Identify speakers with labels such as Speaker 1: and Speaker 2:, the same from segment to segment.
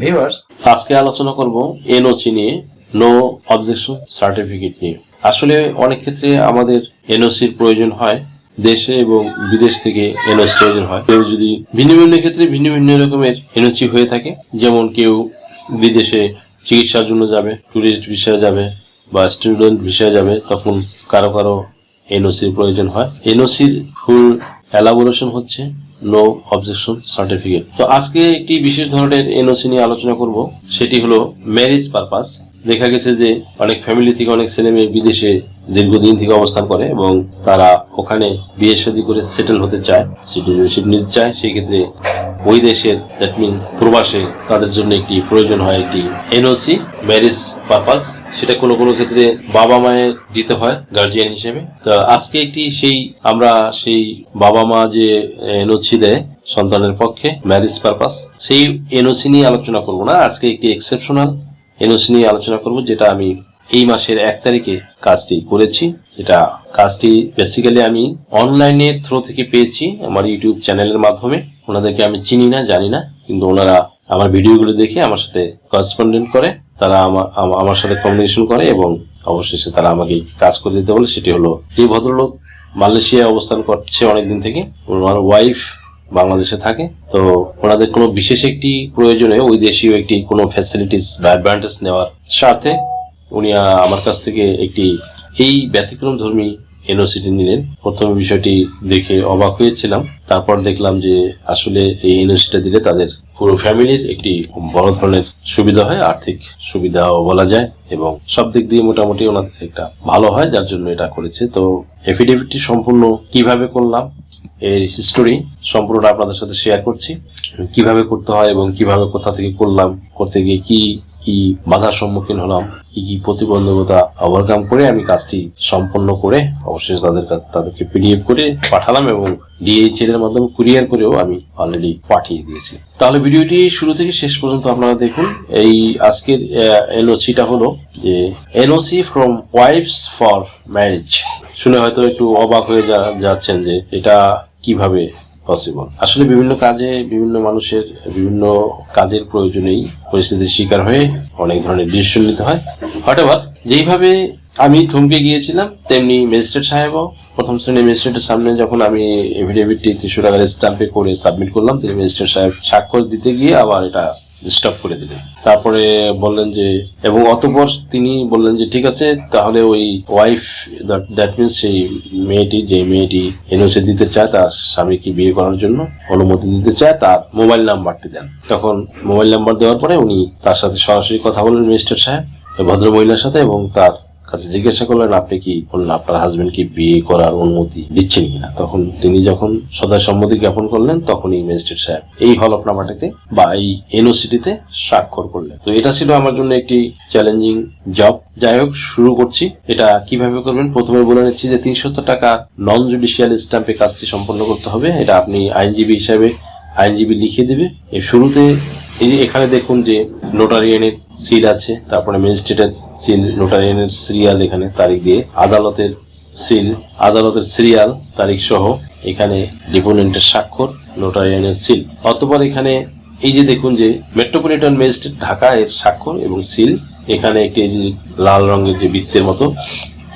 Speaker 1: Viewers
Speaker 2: আজকে আলোচনা করব এনওসি নিয়ে নো অবজেকশন সার্টিফিকেট নিয়ে। আসলে অনেক ক্ষেত্রে আমাদের এনওসির প্রয়োজন হয়, দেশে এবং বিদেশ থেকে এনওসি প্রয়োজন হয়। কেউ যদি ভিন্ন ভিন্ন ক্ষেত্রে ভিন্ন ভিন্ন রকমের এনওসি হয়ে থাকে, যেমন কেউ বিদেশে চিকিৎসার জন্য যাবে ট্যুরিস্ট ভিসায় যাবে বা স্টুডেন্ট ভিসায় যাবে, তখন কারও কারও এনওসির প্রয়োজন হয়। এনওসির ফুল এলাবোরেশন হচ্ছে নো অবজেকশন সার্টিফিকেট তো আজকে একটি বিশেষ ধরনের এনওসি নিয়ে আলোচনা করব, সেটি হলো ম্যারেজ পারপাস দেখা গেছে যে অনেক ফ্যামিলি থেকে অনেক ছেলে মেয়ে বিদেশে দীর্ঘদিন থেকে অবস্থান করে এবং তারা ওখানে বিয়ে শাদী করে সেটেল হতে চায় সিটিজেনশিপ নিতে চায়। সেই ক্ষেত্রে ওই দেশের দ্যাট মিনস প্রবাসে তাদের জন্য একটি প্রয়োজন হয় একটি এনওসি ম্যারেজ পারপাস সেটা কোনো কোনো ক্ষেত্রে বাবা মায়ের দিতে হয় গার্জিয়ান হিসেবে। তো আজকে একটি সেই, আমরা সেই বাবা মা যে এনওসি দেয় সন্তানের পক্ষে ম্যারেজ পারপাস সেই এনওসি নিয়ে আলোচনা করব না। আজকে একটি এক্সেপশনাল এনওসি নিয়ে আলোচনা করব, যেটা আমি এই মাসের এক তারিখে কাজটি করেছি। এটা কাজটি বেসিক্যালি আমি অনলাইনের থ্রু থেকে পেয়েছি আমার ইউটিউব চ্যানেলের মাধ্যমে। ওনাদেরকে আমি চিনি না, জানি না, কিন্তু ওনারা আমার ভিডিওগুলো দেখে আমার সাথে করসপন্ডেন্ট করে, তারা আমার আমার সাথে কমিউনিকেশন করে এবং অবশেষে তারা আমাকে কাজ করে দিতে বলে, সেটি হলো, যে ভদ্রলোক মালয়েশিয়ায় অবস্থান করছে অনেকদিন থেকে, ওনার ওয়াইফ বাংলাদেশে থাকে। তো ওনাদের কোনো বিশেষ একটি প্রয়োজনে ওই দেশীয় একটি কোনো ফ্যাসিলিটিস বা অ্যাডভান্টেজ নেওয়ার স্বার্থে উনি আমার কাছ থেকে একটি এই ব্যতিক্রম ধর্মী এনওসিটি নিলেন। প্রথমে বিষয়টি দেখে অবাক হয়েছিলাম। তারপর দেখলাম যে আসলে এই এনওসিটা দিলে তাদের পুরো ফ্যামিলির একটি বড় ধরনের সুবিধা হয়, আর্থিক সুবিধাও বলা যায় এবং সব দিক দিয়ে মোটামুটি ওনাদের একটা ভালো হয়, যার জন্য এটা করেছে। তো এফিডেভিটটি সম্পূর্ণ কীভাবে করলাম এর হিস্টোরি সম্পূর্ণটা আপনাদের সাথে শেয়ার করছি। কীভাবে করতে হয় এবং কীভাবে কোথা থেকে করলাম, করতে গিয়ে কি কি বাধার সম্মুখীন হলাম, কি কি প্রতিবন্ধকতা ওভারকাম করে আমি কাজটি সম্পন্ন করে অবশেষে তাদের তাদেরকে পিডিএফ করে পাঠালাম এবং ডিএইচএল এর মাধ্যমে কুরিয়ার করেও আমি অলরেডি পাঠিয়ে দিয়েছি। তাহলে ভিডিওটি শুরু থেকে শেষ পর্যন্ত আপনারা দেখুন, এই আজকের এনওসিটা হলো যে NOC from wife's for marriage শুনে হয়তো একটু অবাক হয়ে যাচ্ছেন যে এটা কীভাবে পসিবল আসলে বিভিন্ন কাজে বিভিন্ন মানুষের বিভিন্ন কাজের প্রয়োজনেই পরিস্থিতির শিকার হয়ে অনেক ধরনের ডিসিশন নিতে হয়। হঠাৎ যেইভাবে আমি থমকে গিয়েছিলাম, তেমনি ম্যাজিস্ট্রেট সাহেবও প্রথম শ্রেণির ম্যাজিস্ট্রেটের সামনে যখন আমি এফিডেভিটটি তিনশো টাকার স্ট্যাম্পে করে সাবমিট করলাম, তিনি ম্যাজিস্ট্রেট সাহেব স্বাক্ষর দিতে গিয়ে আবার এটা স্টপ করে দিলেন তারপরে বললেন যে, এবং অতপর তিনি বললেন যে, ঠিক আছে, তাহলে ওই ওয়াইফ দ্যাট মিনস সেই মেয়েটি, যে মেয়েটি এনওসি দিতে চায়, তার স্বামীকে বিয়ে করার জন্য অনুমতি দিতে চায়, তার মোবাইল নাম্বারটি দেন। তখন মোবাইল নাম্বার দেওয়ার পরে উনি তার সাথে সরাসরি কথা বলেন মিনিস্টার সাহেব ভদ্র মহিলার সাথে এবং তার কাছে জিজ্ঞাসা করলেন, আপনি কি বললেন আপনার হাজবেন্ড কি বিয়ে করার অনুমতি দিচ্ছেন কিনা? তখন তিনি যখন সদয় সম্মতি জ্ঞাপন করলেন, তখনই ম্যাজিস্ট্রেট সাহেব এই হলফনামাটিতে বা এই এনওসিটিতে স্বাক্ষর করলেন। তো এটা ছিল আমার জন্য একটি চ্যালেঞ্জিং জব যাই হোক, শুরু করছি। এটা কীভাবে করবেন? প্রথমে বলে নিচ্ছি যে তিনশত টাকা নন জুডিশিয়াল স্ট্যাম্পে কাজটি সম্পন্ন করতে হবে। এটা আপনি আইনজীবী হিসাবে আইনজীবী লিখে দেবে। এর শুরুতে এই যে এখানে দেখুন যে নোটারিয়ানের সিল আছে, তারপরে ম্যাজিস্ট্রেটের সিল নোটারিয়ানের সিরিয়াল এখানে তারিখ দিয়ে, আদালতের সিল আদালতের সিরিয়াল তারিখ সহ এখানে ডিপোনেন্টের স্বাক্ষর নোটারিয়ানের সিল অতপর এখানে এই যে দেখুন যে মেট্রোপলিটন ম্যাজিস্ট্রেট ঢাকা এর স্বাক্ষর এবং সিল এখানে একটি যে লাল রঙের যে বৃত্তের মতো,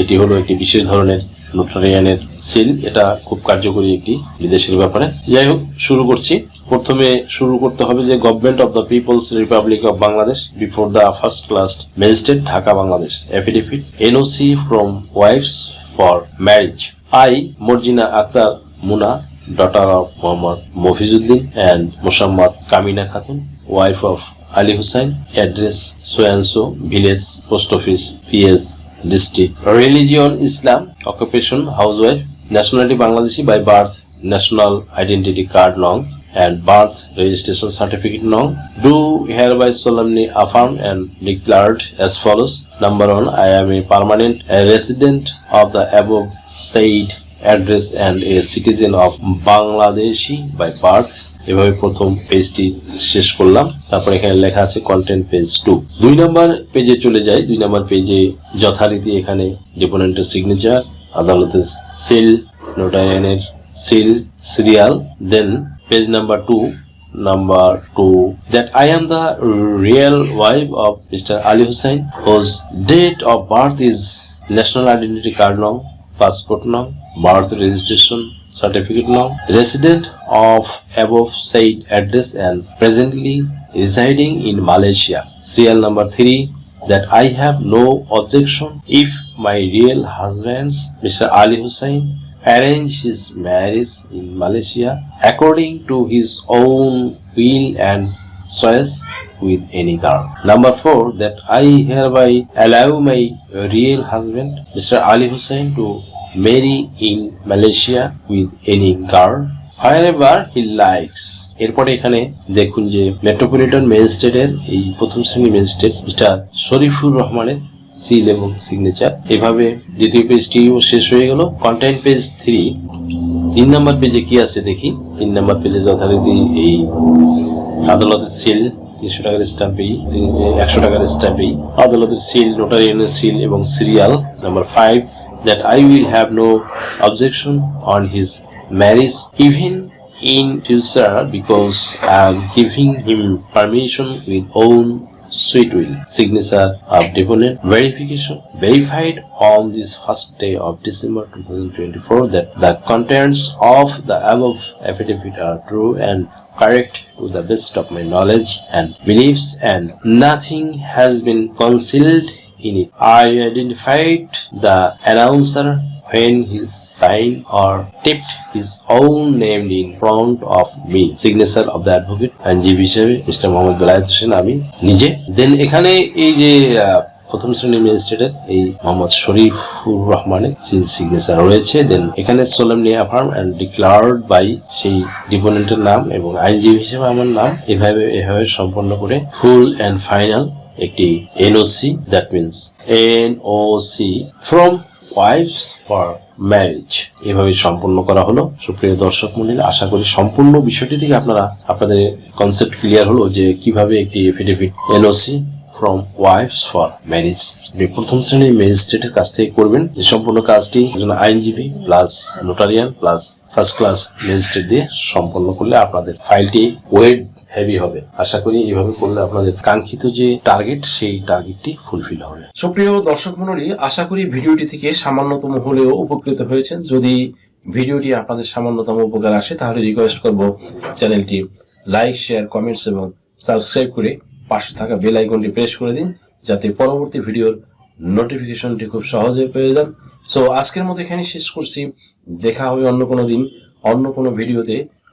Speaker 2: এটি হলো একটি বিশেষ ধরনের নোটারিয়ানের সিল এটা খুব কার্যকরী একটি বিদেশের ব্যাপারে। যাই হোক শুরু করছি। প্রথমে শুরু করতে হবে যে government of the people's republic of Bangladesh before the first class magistrate Dhaka Bangladesh affidavit NOC from wife's for marriage I Morjina Akter Muna daughter of Mohammad Mofizuddin and Muhammad Kamina Khatun wife of Ali Hussain, address সোয়ানসো and post office post PS, district. Religion Islam, occupation housewife, nationality Bangladeshi by birth, national identity card and birth registration certificate long. Do hereby solemnly affirm and declared as follows. Number one, I am a permanent a resident of the above said address and a citizen of Bangladeshi by birth এভাবে প্রথম পেজটি শেষ করলাম। তারপর এখানে লেখা আছে content page two দুই নম্বর পেজে চলে যাই। দুই নম্বর পেজে যথারীতি এখানে ডিপোনেন্টের সিগনেচার আদালতের seal নোটারিয়ানের seal serial then page number two number two that I am the real wife of mister Ali Hussain whose date of birth is national identity card নং পাসপোর্ট নং birth registration certificate number, resident of above said address and presently residing in Malaysia. Serial number three that I have no objection if my real husband's Mr. Ali Hussain arrange his marriage in Malaysia according to his own will and choice with any girl. Number four, that I hereby allow my real husband, Mr. Ali Hussain, to marry in Malaysia with any girl however, he likes. এরপরে এখানে দেখুন যে metropolitan ম্যাজিস্ট্রেটের এই প্রথম শ্রেণি magistrate mister Sharifur রহমানের seal এবং সিগনেচার এভাবে দ্বিতীয় পেজটিও শেষ হয়ে গেল। কন্টেন্ট পেজ থ্রি তিন নম্বর পেজে কি আছে দেখি? তিন নম্বর পেজে যথারীতি এই আদালতের সিল তিনশো টাকার স্ট্যাম্পেই একশো টাকার স্ট্যাম্পেই আদালতের সিল নোটারিয়ানের সিল এবং serial number five that I will have no objection on his marriage even in future because I am giving him permission with own sweet will. Signature of deponent verification verified on this first day of December 2024 that the contents of the above affidavit are true and correct to the best of my knowledge and beliefs and nothing has been concealed in it. I identified the announcer when he signed or tipped his own name in front of me. Signature of the advocate, আইনজীবী হিসেবে mister Mohammad Belayet Hossain আমি নিজে দেন এখানে এই যে প্রথম শ্রেণির ম্যাজিস্ট্রেটের এই মোহাম্মদ শরীফুর রহমানের সিল সিগনেচার রয়েছে দেন এখানে solemnly affirm and declared by সেই ডিপোনেন্টের নাম এবং আইনজীবী হিসেবে আমার নাম এভাবে এভাবে সম্পন্ন করে ফুল অ্যান্ড ফাইনাল একটি NOC that means NOC from wife's for marriage এভাবে সম্পন্ন করা হলো। সুপ্রিয় দর্শক মন্ডলী, আশা করি সম্পূর্ণ বিষয়টি থেকে আপনারা, আপনাদের কনসেপ্ট ক্লিয়ার হলো যে কীভাবে একটি affidavit NOC from wife's for marriage প্রথম শ্রেণির ম্যাজিস্ট্রেটের কাছ থেকে করবেন যে সম্পূর্ণ কাজটি একজন আইনজীবী plus notarian plus first class magistrate দিয়ে সম্পন্ন করলে আপনাদের ফাইলটি ওয়েট হেভি হবে। আশা করি এইভাবে করলে আপনাদের কাঙ্ক্ষিত যে টার্গেট সেই টার্গেটটি ফুলফিল হবে।
Speaker 1: সুপ্রিয় দর্শক মণ্ডলী, আশা করি ভিডিওটি থেকে সামান্যতম হলেও উপকৃত হয়েছেন। যদি ভিডিওটি আপনাদের সামান্যতম উপকার আসে, তাহলে রিকোয়েস্ট করব চ্যানেলটি লাইক শেয়ার কমেন্টস এবং সাবস্ক্রাইব করে পাশে থাকা বেল আইকনটি প্রেস করে দিন, যাতে পরবর্তী ভিডিওর নোটিফিকেশনটি খুব সহজে পেয়ে যান। সো আজকের মতো এখানে শেষ করছি। দেখা হবে অন্য কোনো দিন, অন্য কোনো ভিডিওতে।